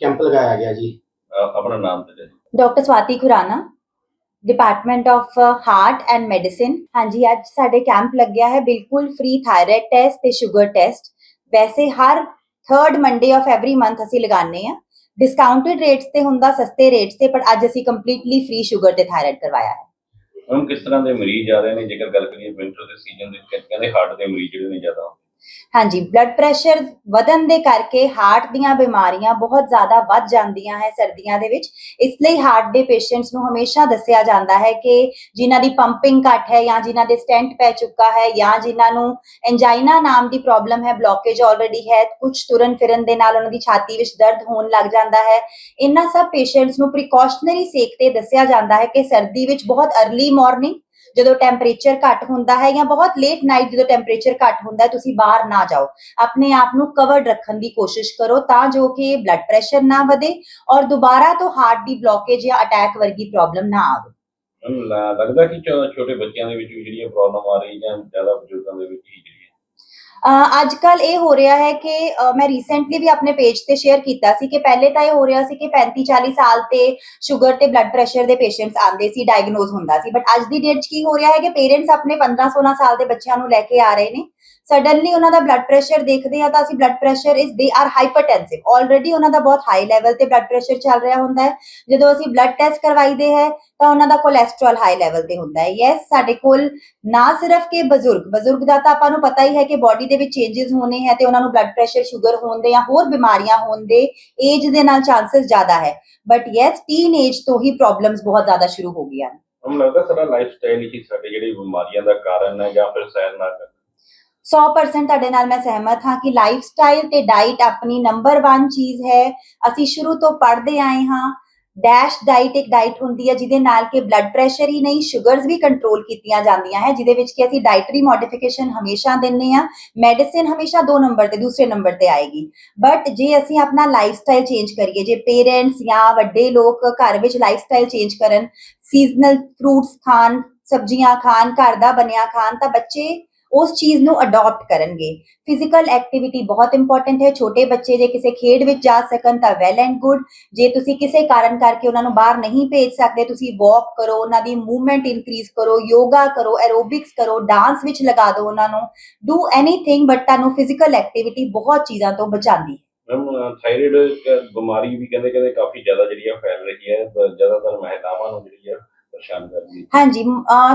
Camp ਲਗਾਇਆ ਗਿਆ ਜੀ। ਅ- ਆਪਣਾ ਨਾਮ ਤੇ ਜੀ। Doctor Swati Khurana department of heart and medicine ਹਾਂਜੀ ਅੱਜ ਸਾਡੇ ਕੈਂਪ ਲੱਗਿਆ ਹੈ ਬਿਲਕੁਲ ਫ੍ਰੀ ਥਾਇਰਾਇਡ ਟੈਸਟ ਤੇ ਸ਼ੂਗਰ ਟੈਸਟ ਵੈਸੇ ਹਰ third Monday of every month ਅਸੀਂ ਲਗਾਉਂਦੇ ਆ ਡਿਸਕਾਊਂਟਡ ਰੇਟਸ ਤੇ ਹੁੰਦਾ ਸਸਤੇ ਰੇਟਸ ਤੇ ਪਰ ਅੱਜ ਅਸੀਂ ਕੰਪਲੀਟਲੀ ਫ੍ਰੀ ਸ਼ੂਗਰ ਤੇ ਥਾਇਰਾਇਡ ਕਰਵਾਇਆ ਹੈ। ਹੁਣ ਕਿਸ ਤਰ੍ਹਾਂ ਦੇ ਮਰੀਜ਼ ਆ ਰਹੇ ਨੇ? ਜੇਕਰ ਗੱਲ ਕਰੀਏ ਵਿੰਟਰ ਦੇ ਸੀਜ਼ਨ ਦੇ ਵਿੱਚ ਕਹਿੰਦੇ ਹਾਰਟ ਦੇ ਮਰੀਜ਼ ਜਿਹੜੇ ਨੇ ਜ਼ਿਆਦਾ ਹਾਂਜੀ ਬਲੱਡ ਪ੍ਰੈਸ਼ਰ ਵਧਣ ਦੇ ਕਰਕੇ ਹਾਰਟ ਦੀਆਂ ਬਿਮਾਰੀਆਂ ਬਹੁਤ ਜ਼ਿਆਦਾ ਵੱਧ ਜਾਂਦੀਆਂ ਹੈ ਸਰਦੀਆਂ ਦੇ ਵਿੱਚ। ਇਸ ਲਈ ਹਾਰਟ ਦੇ ਪੇਸ਼ੈਂਟਸ ਨੂੰ ਹਮੇਸ਼ਾ ਦੱਸਿਆ ਜਾਂਦਾ ਹੈ ਕਿ ਜਿਨ੍ਹਾਂ ਦੀ ਪੰਪਿੰਗ ਘੱਟ ਹੈ ਜਾਂ ਜਿਨ੍ਹਾਂ ਦੇ ਸਟੈਂਟ ਪੈ ਚੁੱਕਾ ਹੈ ਜਾਂ ਜਿਨ੍ਹਾਂ ਨੂੰ ਐਂਜਾਈਨਾ ਨਾਮ ਦੀ ਪ੍ਰੋਬਲਮ ਹੈ ਬਲੌਕੇਜ ਆਲਰੇਡੀ ਹੈ, ਕੁਝ ਤੁਰਨ ਫਿਰਨ ਦੇ ਨਾਲ ਉਹਨਾਂ ਦੀ ਛਾਤੀ ਵਿੱਚ ਦਰਦ ਹੋਣ ਲੱਗ ਜਾਂਦਾ ਹੈ। ਇਹਨਾਂ ਸਭ ਪੇਸ਼ੈਂਟਸ ਨੂੰ ਪ੍ਰੀਕਾਸ਼ਨਰੀ ਸੇਕ ਤੇ ਦੱਸਿਆ ਜਾਂਦਾ ਹੈ ਕਿ ਸਰਦੀ ਵਿੱਚ ਬਹੁਤ अर्ਲੀ ਮਾਰਨਿੰਗ ਜਦੋਂ ਟੈਂਪਰੇਚਰ ਘੱਟ ਹੁੰਦਾ ਹੈ ਜਾਂ ਬਹੁਤ ਲੇਟ ਨਾਈਟ ਜਦੋਂ ਟੈਂਪਰੇਚਰ ਘੱਟ ਹੁੰਦਾ ਹੈ, ਤੁਸੀਂ ਬਾਹਰ ਨਾ ਜਾਓ। ਆਪਣੇ ਆਪ ਨੂੰ ਕਵਰਡ ਰੱਖਣ ਦੀ ਕੋਸ਼ਿਸ਼ ਕਰੋ ਤਾਂ ਜੋ ਕਿ ਬਲੱਡ ਪ੍ਰੈਸ਼ਰ ਨਾ ਵਧੇ ਔਰ ਦੁਬਾਰਾ ਤੋਂ ਹਾਰਟ ਦੀ ਬਲੌਕੇਜ ਜਾਂ ਅਟੈਕ ਵਰਗੀ ਪ੍ਰੋਬਲਮ ਨਾ ਆਵੇ। ਮੈਨੂੰ ਲੱਗਦਾ ਕਿ ਛੋਟੇ ਬੱਚਿਆਂ ਦੇ ਵਿੱਚ ਵੀ ਜਿਹੜੀ ਪ੍ਰੋਬਲਮ ਆ ਰਹੀ ਜਾਂ ਜ਼ਿਆਦਾ ਬਜ਼ੁਰਗਾਂ ਦੇ ਵਿੱਚ ਹੀ ਅੱਜ ਕੱਲ ਇਹ ਹੋ ਰਿਹਾ ਹੈ ਕਿ ਮੈਂ ਰੀਸੈਂਟਲੀ ਵੀ ਆਪਣੇ ਪੇਜ ਤੇ ਸ਼ੇਅਰ ਕੀਤਾ ਸੀ ਕਿ ਪਹਿਲੇ ਤਾਂ ਇਹ ਹੋ ਰਿਹਾ ਸੀ ਕਿ 35 40 ਸਾਲ ਤੇ ਸ਼ੂਗਰ ਤੇ ਬਲੱਡ ਪ੍ਰੈਸ਼ਰ ਦੇ ਪੇਸ਼ੈਂਟਸ ਆਉਂਦੇ ਸੀ ਡਾਇਗਨੋਜ਼ ਹੁੰਦਾ ਸੀ। ਬਟ ਅੱਜ ਦੀ ਡੇਟ 'ਚ ਕੀ ਹੋ ਰਿਹਾ ਹੈ ਕਿ ਪੇਰੈਂਟਸ ਆਪਣੇ 15 16 ਸਾਲ ਦੇ ਬੱਚਿਆਂ ਨੂੰ ਲੈ ਕੇ ਆ ਰਹੇ ਨੇ। ਸਡਨਲੀ ਉਹਨਾਂ ਦਾ ਬਲੱਡ ਪ੍ਰੈਸ਼ਰ ਦੇਖਦੇ ਆ ਤਾਂ ਅਸੀਂ ਬਲੱਡ ਪ੍ਰੈਸ਼ਰ ਇਸ ਦੇ ਆਰ ਹਾਈਪਰਟੈਂਸਿਵ ਆਲਰੇਡੀ ਉਹਨਾਂ ਦਾ ਬਹੁਤ ਹਾਈ ਲੈਵਲ ਤੇ ਬਲੱਡ ਪ੍ਰੈਸ਼ਰ ਚੱਲ ਰਿਹਾ ਹੁੰਦਾ ਹੈ। ਜਦੋਂ ਅਸੀਂ ਬਲੱਡ ਟੈਸਟ ਕਰਵਾਈਦੇ ਹੈ, ਤਾਂ ਉਹਨਾਂ ਦਾ ਕੋਲੇਸਟ੍ਰੋਲ ਹਾਈ ਲੈਵਲ ਤੇ ਹੁੰਦਾ ਹੈ। ਯੈਸ ਸਾਡੇ ਕੋਲ ਨਾ ਸਿਰਫ ਕਿ ਬਜ਼ੁਰਗ ਬਜ਼ੁਰਗ ਦਾ ਤਾਂ ਆਪਾਂ ਨੂੰ ਪਤਾ ਹੀ ਹੈ ਕਿ ਬਾਡੀ ਦੇ ਵਿੱਚ ਚੇਂजेस ਹੋਣੇ ਹੈ ਤੇ ਉਹਨਾਂ ਨੂੰ ਬਲੱਡ ਪ੍ਰੈਸ਼ਰ ਸ਼ੂਗਰ ਹੋਣ ਦੇ ਜਾਂ ਹੋਰ ਬਿਮਾਰੀਆਂ ਹੋਣ ਦੇ ਏਜ ਦੇ ਨਾਲ ਚਾਂਸਸ ਜ਼ਿਆਦਾ ਹੈ। ਬਟ ਯੈਸ ਟੀਨ ਏਜ ਤੋਂ ਹੀ ਪ੍ਰੋਬਲਮਸ ਬਹੁਤ ਜ਼ਿਆਦਾ ਸ਼ੁਰੂ ਹੋ ਗਈਆਂ ਨੇ। ਮੈਨੂੰ ਲੱਗਦਾ ਸਾਡਾ ਲਾਈਫ ਸਟਾਈਲ ਹੀ ਸਾਡੇ ਜਿਹੜੇ ਬਿਮਾਰੀਆਂ ਦਾ ਕਾਰਨ ਹੈ ਜਾਂ ਫਿਰ ਸੈਰ ਨਾ ਕਰਨਾ। 100% ਤੁਹਾਡੇ ਨਾਲ ਮੈਂ ਸਹਿਮਤ ਹਾਂ ਕਿ ਲਾਈਫ ਸਟਾਈਲ ਤੇ ਡਾਈਟ ਆਪਣੀ ਨੰਬਰ 1 ਚੀਜ਼ ਹੈ। ਅਸੀਂ ਸ਼ੁਰੂ ਤੋਂ ਪੜ੍ਹਦੇ ਆਏ ਹਾਂ। ਡੈਸ਼ ਡਾਈਟ ਇੱਕ ਡਾਈਟ ਹੁੰਦੀ ਹੈ ਜਿਹਦੇ ਨਾਲ ਕਿ ਬਲੱਡ ਪ੍ਰੈਸ਼ਰ ਹੀ ਨਹੀਂ ਸ਼ੂਗਰਸ ਵੀ ਕੰਟਰੋਲ ਕੀਤੀਆਂ ਜਾਂਦੀਆਂ ਹੈ, ਜਿਹਦੇ ਵਿੱਚ ਕਿ ਅਸੀਂ ਡਾਈਟਰੀ ਮੋਡੀਫਿਕੇਸ਼ਨ ਹਮੇਸ਼ਾ ਦਿੰਨੇ ਆ ਮੈਡੀਸਿਨ ਹਮੇਸ਼ਾ ਦੋ ਨੰਬਰ ਤੇ, ਦੂਸਰੇ ਨੰਬਰ ਤੇ ਆਏਗੀ। ਬਟ ਜੇ ਅਸੀਂ ਆਪਣਾ ਲਾਈਫ ਸਟਾਈਲ ਚੇਂਜ ਕਰੀਏ, ਜੇ ਪੇਰੈਂਟਸ ਜਾਂ ਵੱਡੇ ਲੋਕ ਘਰ ਵਿੱਚ ਲਾਈਫ ਸਟਾਈਲ ਚੇਂਜ ਕਰਨ ਸੀਜ਼ਨਲ ਫਰੂਟਸ ਖਾਣ, ਸਬਜ਼ੀਆਂ ਖਾਣ, ਘਰ ਦਾ ਬਣਿਆ ਖਾਣ, ਤਾਂ ਬੱਚੇ ਉਸ ਚੀਜ਼ ਨੂੰ ਅਡਾਪਟ ਕਰਨਗੇ। ਫਿਜ਼ੀਕਲ ਐਕਟੀਵਿਟੀ ਬਹੁਤ ਇੰਪੋਰਟੈਂਟ ਹੈ। ਛੋਟੇ ਬੱਚੇ ਜੇ ਕਿਸੇ ਖੇਡ ਵਿੱਚ ਜਾ ਸਕਣ ਤਾਂ ਵੈਲ ਐਂਡ ਗੁੱਡ ਜੇ ਤੁਸੀਂ ਕਿਸੇ ਕਾਰਨ ਕਰਕੇ ਉਹਨਾਂ ਨੂੰ ਬਾਹਰ ਨਹੀਂ ਭੇਜ ਸਕਦੇ, ਤੁਸੀਂ ਵਾਕ ਕਰੋ, ਉਹਨਾਂ ਦੀ ਮੂਵਮੈਂਟ ਇਨਕਰੀਜ਼ ਕਰੋ ਯੋਗਾ ਕਰੋ ਐਰੋਬਿਕਸ ਕਰੋ ਡਾਂਸ ਵਿੱਚ ਲਗਾ ਦਿਓ ਉਹਨਾਂ ਨੂੰ। ਡੂ ਐਨੀਥਿੰਗ ਬਟ ਤੁਹਾਨੂੰ ਫਿਜ਼ੀਕਲ ਐਕਟੀਵਿਟੀ ਬਹੁਤ ਚੀਜ਼ਾਂ ਤੋਂ ਬਚਾਉਂਦੀ ਹੈ। ਮੈਮ ਥਾਇਰਾਇਡ ਬਿਮਾਰੀ ਵੀ ਕਹਿੰਦੇ ਕਹਿੰਦੇ ਕਾਫੀ ਜ਼ਿਆਦਾ ਜਿਹੜੀ ਆ ਫੈਲ ਰਹੀ ਹੈ। ਜ਼ਿਆਦਾਤਰ ਮਹਿਲਾਵਾਂ ਨੂੰ ਜਿਹੜੀ ਆ ਹਾਂਜੀ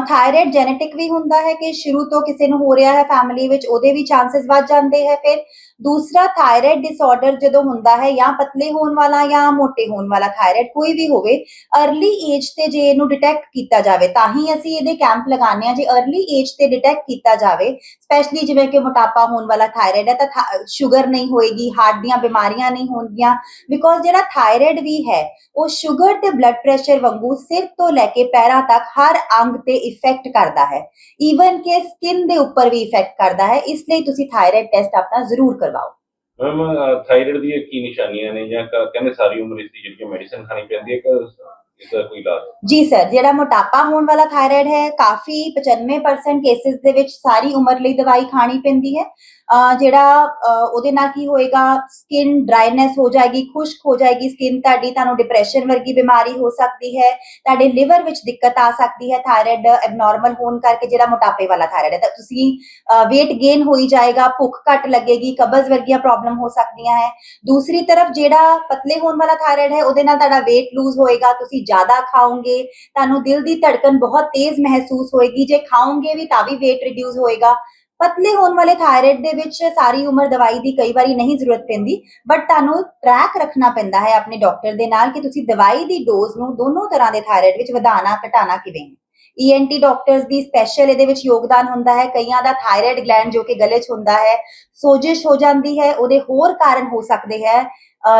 ਥਾਇਰੋਇਡ ਜੈਨੇਟਿਕ ਵੀ ਹੁੰਦਾ ਹੈ ਕਿ ਸ਼ੁਰੂ ਤੋਂ ਕਿਸੇ ਨੂੰ ਹੋ ਰਿਹਾ ਹੈ ਫੈਮਿਲੀ ਵਿੱਚ, ਉਹਦੇ ਵੀ ਚਾਂਸਸ ਵੱਧ ਜਾਂਦੇ ਹੈ। ਫਿਰ ਦੂਸਰਾ ਥਾਇਰਾਇਡ ਡਿਸਆਰਡਰ ਜਦੋਂ ਹੁੰਦਾ ਹੈ, ਜਾਂ ਪਤਲੇ ਹੋਣ ਵਾਲਾ ਜਾਂ ਮੋਟੇ ਹੋਣ ਵਾਲਾ ਥਾਇਰਾਇਡ ਕੋਈ ਵੀ ਹੋਵੇ अर्ਲੀ ਏਜ ਤੇ ਜੇ ਇਹਨੂੰ ਡਿਟੈਕਟ ਕੀਤਾ ਜਾਵੇ, ਤਾਂ ਹੀ ਅਸੀਂ ਇਹਦੇ ਕੈਂਪ ਲਗਾਉਂਦੇ ਆ ਜੇ ਅਰਲੀ ਏਜ ਤੇ ਡਿਟੈਕਟ ਕੀਤਾ ਜਾਵੇ ਸਪੈਸ਼ਲੀ ਜਿਵੇਂ ਕਿ ਮੋਟਾਪਾ ਹੋਣ ਵਾਲਾ ਥਾਇਰਾਇਡ ਹੈ, ਤਾਂ ਸ਼ੂਗਰ ਨਹੀਂ ਹੋਏਗੀ ਹਾਰਟ ਦੀਆਂ ਬਿਮਾਰੀਆਂ ਨਹੀਂ ਹੋਣਗੀਆਂ। ਬਿਕੋਜ਼ ਜਿਹੜਾ ਥਾਇਰੋਇਡ ਵੀ ਹੈ, ਉਹ ਸ਼ੂਗਰ ਤੇ ਬਲੱਡ ਪ੍ਰੈਸ਼ਰ ਵਾਂਗੂ ਸਿਰ ਤੋਂ ਲੈ ਕੇ ਪੈਰਾਂ ਤੱਕ ਹਰ ਅੰਗ ਤੇ ਇਫੈਕਟ ਕਰਦਾ ਹੈ। ਈਵਨ ਕਿ ਸਕਿਨ ਦੇ ਉੱਪਰ ਵੀ ਇਫੈਕਟ ਕਰਦਾ ਹੈ ਇਸ ਲਈ ਤੁਸੀਂ ਥਾਇਰਾਇਡ ਟੈਸਟ ਆਪਣਾ ਜ਼ਰੂਰ ਕਰਵਾਓ। ਮੈਮ ਥਾਇਰਾਇਡ ਦੀਆਂ ਕੀ ਨਿਸ਼ਾਨੀਆਂ ਨੇ ਜਾਂ ਕਹਿੰਦੇ ਸਾਰੀ ਉਮਰ ਇਸ ਦੀ ਜਿਹੜੀ ਮੈਡੀਸਿਨ ਖਾਣੀ ਪੈਂਦੀ ਹੈ ਕਿ ਜੀ ਸਰ ਜਿਹੜਾ ਮੋਟਾਪਾ ਹੋਣ ਵਾਲਾ ਥਾਇਰਾਇਡ ਹੈ ਕਾਫੀ 95% ਕੇਸਿਸ ਦੇ ਵਿੱਚ ਸਾਰੀ ਉਮਰ ਲਈ ਦਵਾਈ ਖਾਣੀ ਪੈਂਦੀ ਹੈ। ਜਿਹੜਾ ਉਹਦੇ ਨਾਲ ਕੀ ਹੋਏਗਾ? ਸਕਿਨ ਡਰਾਈਨੈਸ ਹੋ ਜਾਏਗੀ, ਖੁਸ਼ਕ ਹੋ ਜਾਏਗੀ ਸਕਿਨ ਤੁਹਾਡੀ ਤੁਹਾਨੂੰ ਡਿਪਰੈਸ਼ਨ ਵਰਗੀ ਬਿਮਾਰੀ ਹੋ ਸਕਦੀ ਹੈ, ਤੁਹਾਡੇ ਲਿਵਰ ਵਿੱਚ ਦਿੱਕਤ ਆ ਸਕਦੀ ਹੈ ਥਾਇਰਾਇਡ ਐਬਨੋਰਮਲ ਹੋਣ ਕਰਕੇ ਜਿਹੜਾ ਮੋਟਾਪੇ ਵਾਲਾ ਥਾਇਰਾਇਡ ਹੈ। ਤਾਂ ਤੁਸੀਂ weight gain ਹੋਈ ਜਾਏਗਾ, ਭੁੱਖ ਘੱਟ ਲੱਗੇਗੀ, ਕਬਜ਼ ਵਰਗੀਆਂ ਪ੍ਰੋਬਲਮ ਹੋ ਸਕਦੀਆਂ ਹੈ। ਦੂਸਰੀ ਤਰਫ ਜਿਹੜਾ ਪਤਲੇ ਹੋਣ ਵਾਲਾ ਥਾਇਰਾਇਡ ਹੈ, ਉਹਦੇ ਨਾਲ ਤੁਹਾਡਾ weight lose ਹੋਏਗਾ, ਤੁਸੀਂ ਜ਼ਿਆਦਾ ਖਾਓਗੇ, ਤੁਹਾਨੂੰ ਦਿਲ ਦੀ ਧੜਕਨ ਬਹੁਤ ਤੇਜ਼ ਮਹਿਸੂਸ ਹੋਏਗੀ, ਜੇ ਖਾਓਗੇ ਵੀ ਤਾਂ ਵੀ weight reduce ਹੋਏਗਾ। ਪਤਲੇ ਹੋਣ ਵਾਲੇ ਥਾਇਰਾਇਡ ਦੇ ਵਿੱਚ ਸਾਰੀ ਉਮਰ ਦਵਾਈ ਦੀ ਕਈ ਵਾਰੀ ਨਹੀਂ ਜ਼ਰੂਰਤ ਪੈਂਦੀ ਬਟ ਤੁਹਾਨੂੰ ਟਰੈਕ ਰੱਖਣਾ ਪੈਂਦਾ ਹੈ ਆਪਣੇ ਡਾਕਟਰ ਦੇ ਨਾਲ ਕਿ ਤੁਸੀਂ ਦਵਾਈ ਦੀ ਡੋਜ਼ ਨੂੰ ਦੋਨੋਂ ਤਰ੍ਹਾਂ ਦੇ ਥਾਇਰਾਇਡ ਵਿੱਚ ਵਧਾਣਾ ਘਟਾਣਾ ਕਿਵੇਂ ਹੈ। ਈਐਨਟੀ ਡਾਕਟਰਸ ਦੀ ਸਪੈਸ਼ਲ ਇਹਦੇ ਵਿੱਚ ਯੋਗਦਾਨ ਹੁੰਦਾ ਹੈ, ਕਈਆਂ ਦਾ ਥਾਇਰਾਇਡ ਗਲੈਂਡ ਜੋ ਕਿ ਗਲੇ 'ਚ ਹੁੰਦਾ ਹੈ, ਸੋਜਿਸ਼ ਹੋ ਜਾਂਦੀ ਹੈ, ਉਹਦੇ ਹੋਰ ਕਾਰਨ ਹੋ ਸਕਦੇ ਹੈ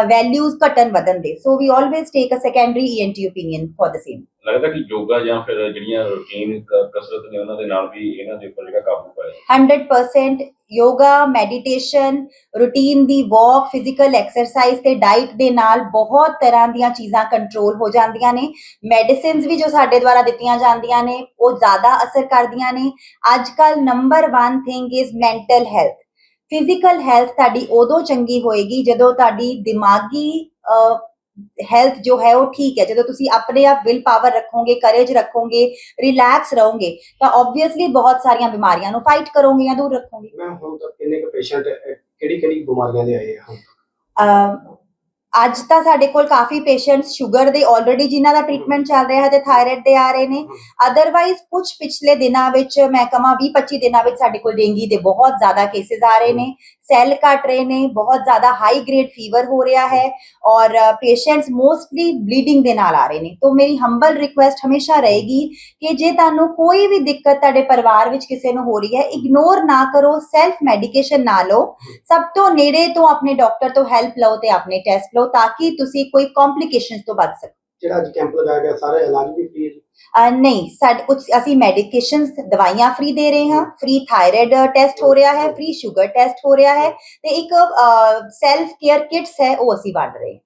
ਵੈਲਿਊਜ਼ ਘਟਣ ਵਧਣ ਦੇ। So we always take a secondary ENT opinion for the same ਲੱਗਦਾ ਕਿ ਯੋਗਾ ਜਾਂ ਫਿਰ ਜਿਹੜੀਆਂ ਰੂਟੀਨ ਕਸਰਤ ਨੇ ਉਹਨਾਂ ਦੇ ਨਾਲ ਵੀ ਇਹਨਾਂ ਦੇ ਉੱਪਰ ਜਿਹੜਾ ਕਾਬੂ ਪਾਇਆ 100% ਯੋਗਾ, ਮੈਡੀਟੇਸ਼ਨ ਰੂਟੀਨ ਦੀ ਵਾਕ ਫਿਜ਼ੀਕਲ ਐਕਸਰਸਾਈਜ਼ ਤੇ ਡਾਈਟ ਦੇ ਨਾਲ ਬਹੁਤ ਤਰ੍ਹਾਂ ਦੀਆਂ ਚੀਜ਼ਾਂ ਕੰਟਰੋਲ ਹੋ ਜਾਂਦੀਆਂ ਨੇ। ਮੈਡੀਸਿਨਸ ਵੀ ਜੋ ਸਾਡੇ ਦੁਆਰਾ ਦਿੱਤੀਆਂ ਜਾਂਦੀਆਂ ਨੇ, ਉਹ ਜ਼ਿਆਦਾ ਅਸਰ ਕਰਦੀਆਂ ਨੇ। ਅੱਜ ਕੱਲ number 1 thing is mental health physical health ਤੁਹਾਡੀ ਉਦੋਂ ਚੰਗੀ ਹੋਏਗੀ ਜਦੋਂ ਤੁਹਾਡੀ ਦਿਮਾਗੀ ਹੈਲਥ ਜੋ ਹੈ ਉਹ ਠੀਕ ਹੈ। ਜਦੋਂ ਤੁਸੀਂ ਆਪਣੇ ਆਪ ਵਿਲ ਪਾਵਰ ਰੱਖੋਗੇ ਕਰੇਜ ਰੱਖੋਗੇ ਰਿਲੈਕਸ ਰਹੋਗੇ ਤਾਂ ਆਬਵੀਅਸਲੀ ਬਹੁਤ ਸਾਰੀਆਂ ਬਿਮਾਰੀਆਂ ਨੂੰ ਫਾਈਟ ਕਰੋਗੇ ਜਾਂ ਦੂਰ ਰੱਖੋਗੇ। ਮੈਂ ਹੁਣ ਤੱਕ ਕਿੰਨੇ ਕੁ ਪੇਸ਼ੈਂਟ ਕਿਹੜੀ ਕਿਹੜੀ ਬਿਮਾਰੀਆਂ ਦੇ ਆਏ ਆ ਅੱਜ ਤਾਂ ਸਾਡੇ ਕੋਲ ਕਾਫੀ ਪੇਸ਼ੈਂਟਸ ਸ਼ੂਗਰ ਦੇ ਆਲਰੇਡੀ ਜਿਨ੍ਹਾਂ ਦਾ ਟ੍ਰੀਟਮੈਂਟ ਚੱਲ ਰਿਹਾ ਹੈ ਤੇ ਥਾਇਰਾਇਡ ਦੇ ਆ ਰਹੇ ਨੇ। ਅਦਰਵਾਈਜ਼ ਕੁਝ ਪਿਛਲੇ ਦਿਨਾਂ ਵਿੱਚ ਮੈਂ ਕਹਾਂ 20-25 ਦਿਨਾਂ ਵਿੱਚ ਸਾਡੇ ਕੋਲ ਡੇਂਗੀ ਦੇ ਬਹੁਤ ਜ਼ਿਆਦਾ ਕੇਸਿਸ ਆ ਰਹੇ ਨੇ। ਸੈੱਲ ਘਟ ਰਹੇ ਨੇ, ਬਹੁਤ ਜ਼ਿਆਦਾ ਹਾਈ ਗ੍ਰੇਡ ਫੀਵਰ ਹੋ ਰਿਹਾ ਹੈ ਔਰ ਪੇਸ਼ੈਂਟਸ ਮੋਸਟਲੀ ਬਲੀਡਿੰਗ ਦੇ ਨਾਲ ਆ ਰਹੇ ਨੇ। ਤੋਂ ਮੇਰੀ ਹੰਬਲ ਰਿਕੁਐਸਟ ਹਮੇਸ਼ਾ ਰਹੇਗੀ ਕਿ ਜੇ ਤੁਹਾਨੂੰ ਕੋਈ ਵੀ ਦਿੱਕਤ ਤੁਹਾਡੇ ਪਰਿਵਾਰ ਵਿੱਚ ਕਿਸੇ ਨੂੰ ਹੋ ਰਹੀ ਹੈ ਇਗਨੋਰ ਨਾ ਕਰੋ ਸੈਲਫ ਮੈਡੀਕੇਸ਼ਨ ਨਾ ਲਓ। ਸਭ ਤੋਂ ਨੇੜੇ ਤੋਂ ਆਪਣੇ ਡਾਕਟਰ ਤੋਂ ਹੈਲਪ ਲਓ ਤੇ ਆਪਣੇ ਟੈਸਟ ਲਓ। ਤਾਂ ਕਿ ਤੁਸੀਂ ਕੋਈ ਕੰਪਲਿਕੇਸ਼ਨਸ ਤੋਂ ਬਚ ਸਕੋ। ਜਿਹੜਾ ਅੱਜ ਕੈਂਪ ਲਗਾਇਆ ਗਿਆ ਸਾਰਾ ਇਲਾਜ ਵੀ ਫ੍ਰੀ ਹੈ ਜੀ? ਅਹ ਨਹੀਂ ਸਾਡੇ ਕੁਝ ਅਸੀਂ ਮੈਡੀਕੇਸ਼ਨਸ ਦਵਾਈਆਂ ਫ੍ਰੀ ਦੇ ਰਹੇ ਹਾਂ। ਫ੍ਰੀ ਥਾਇਰਾਇਡ ਟੈਸਟ ਹੋ ਰਿਹਾ ਹੈ ਫ੍ਰੀ ਸ਼ੂਗਰ ਟੈਸਟ ਹੋ ਰਿਹਾ ਹੈ ਤੇ ਇੱਕ ਸੈਲਫ ਕੇਅਰ ਕਿਟਸ ਹੈ ਉਹ ਅਸੀਂ ਵੰਡ ਰਹੇ ਹਾਂ।